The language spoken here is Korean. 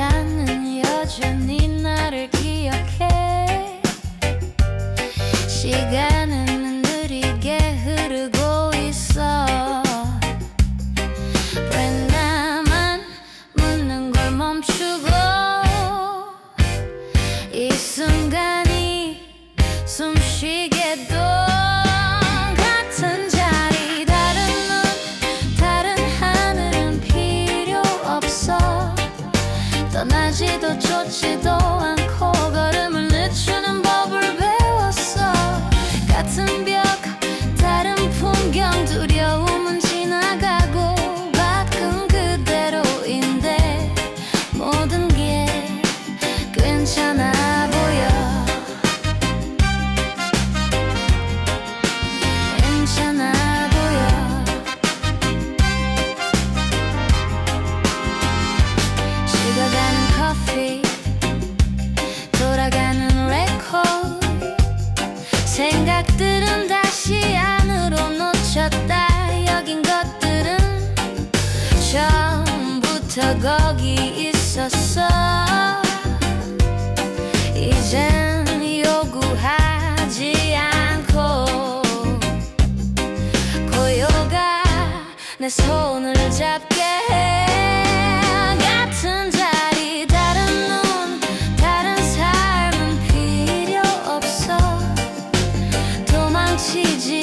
않는 여전히 나를 기억해. 시간은 느리게 흐르고 있어. 왜 나만 묻는 걸 멈추고 이 순간이 숨쉬게도 几朵就几朵 내 손을 잡게 해. 같은 자리 다른 눈 다른 삶은 필요 없어. 도망치지